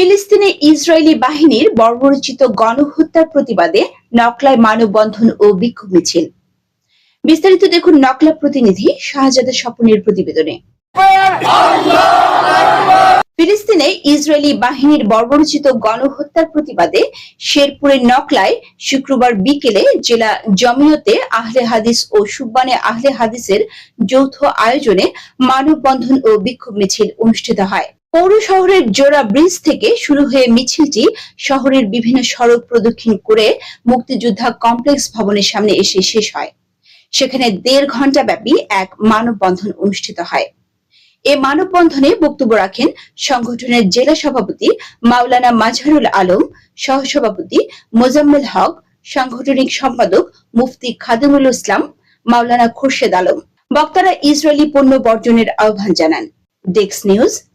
ফিলিস্তিনে ইসরায়েলি বাহিনীর বর্বরচিত গণহত্যার প্রতিবাদে নকলায় মানববন্ধন ও বিক্ষোভ মিছিল। বিস্তারিত দেখুন নকলা প্রতিনিধি শাহজাদা স্বপনের প্রতিবেদনে। ফিলিস্তিনে ইসরায়েলি বাহিনীর বর্বরচিত গণহত্যার প্রতিবাদে শেরপুরের নকলায় শুক্রবার বিকেলে জেলা জমিয়তে আহলে হাদিস ও সুব্বানে আহলে হাদিসের যৌথ আয়োজনে মানববন্ধন ও বিক্ষোভ মিছিল অনুষ্ঠিত হয়। পৌর শহরের জোড়া ব্রিজ থেকে শুরু হয়ে মিছিলটি শহরের বিভিন্ন সড়ক প্রদক্ষিণ করে মুক্তিযোদ্ধা কমপ্লেক্স ভবনের সামনে এসে শেষ হয়। সেখানে দেড় ঘণ্টা ব্যাপী এক মানববন্ধন অনুষ্ঠিত হয়। এ মানববন্ধনে বক্তব্য রাখেন সংগঠনের জেলা সভাপতি মাওলানা মাজহারুল আলম, সহসভাপতি মোজাম্মেল হক, সাংগঠনিক সম্পাদক মুফতি খাদিমুল ইসলাম, মাওলানা খুরশেদ আলম। বক্তারা ইসরায়েলি পণ্য বর্জনের আহ্বান জানান। ডেক্স news